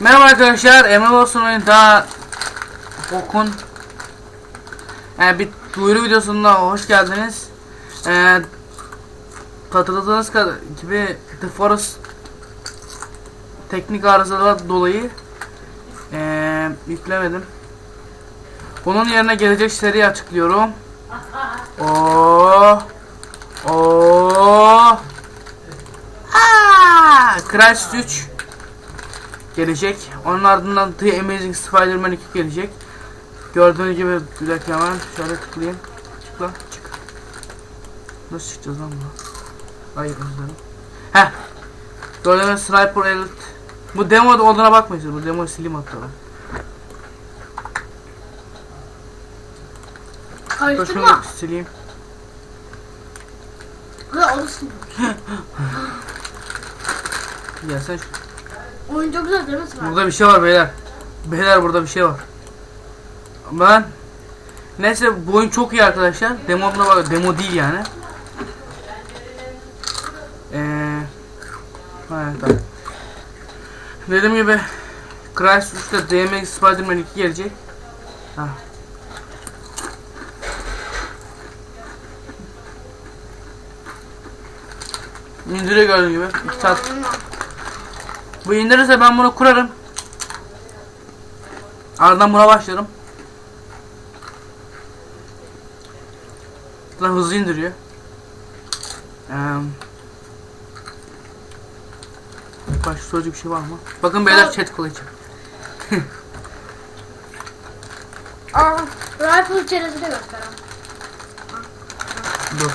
Merhaba arkadaşlar, Emre Olsun oyunda Bokun yani bir duyuru videosunda hoş geldiniz. Ee, hatırladığınız gibi The Forest teknik arızalar dolayı ee, yüklemedim. Bunun yerine gelecek seri açıklıyorum. Oo. Oo. Aa! Crash 3 gelecek. Onun ardından The Amazing Spider-Man 2 gelecek. Gördüğünüz gibi bir dakika hemen şöyle tıklayayım. Çık lan çık. Nasıl çıkacağız lan bunu? Hayır özlerim. Heh. Gördüğünüz Sniper Elite. Bu demo olduğuna bakmayın. Bu demo sileyim hatta ben. Karıştırma. sileyim. Ha olsun. Ya sen şu- Oyun çok güzel değil mi Sıra? Burada bir şey var beyler. Beyler burada bir şey var. Ben Neyse bu oyun çok iyi arkadaşlar. Demo'na bak demo değil yani. Eee Evet tamam. Dediğim gibi Crash 3'te DMX Spider-Man 2 gelecek. Ha. İndiriyor gördüğünüz gibi. 2 saat bu indirirse ben bunu kurarım. Ardından buna başlarım. Lan hızlı indiriyor. Eee Başka söyleyecek bir şey var mı? Bakın beyler chat kılıcı. Aa, rifle içerisinde göstereyim. Dur.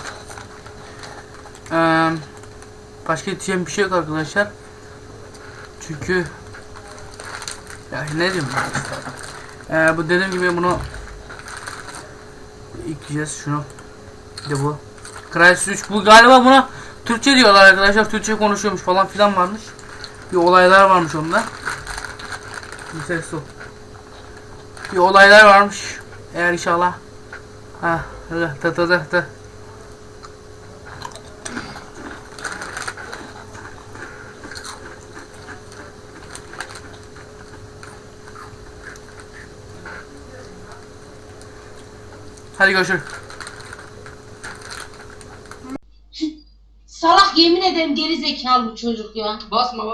Eee başka diyeceğim bir şey yok arkadaşlar. Çünkü ya ne diyeyim? Eee bu dediğim gibi bunu yükleyeceğiz şunu. De bu. Crysis 3 bu galiba buna Türkçe diyorlar arkadaşlar. Türkçe konuşuyormuş falan filan varmış. Bir olaylar varmış onda. Bir ses o. Bir olaylar varmış. Eğer inşallah. Ha, öyle tı tı tı Hadi görüşürüz. Salak yemin ederim geri zekalı bu çocuk ya. Basma bas.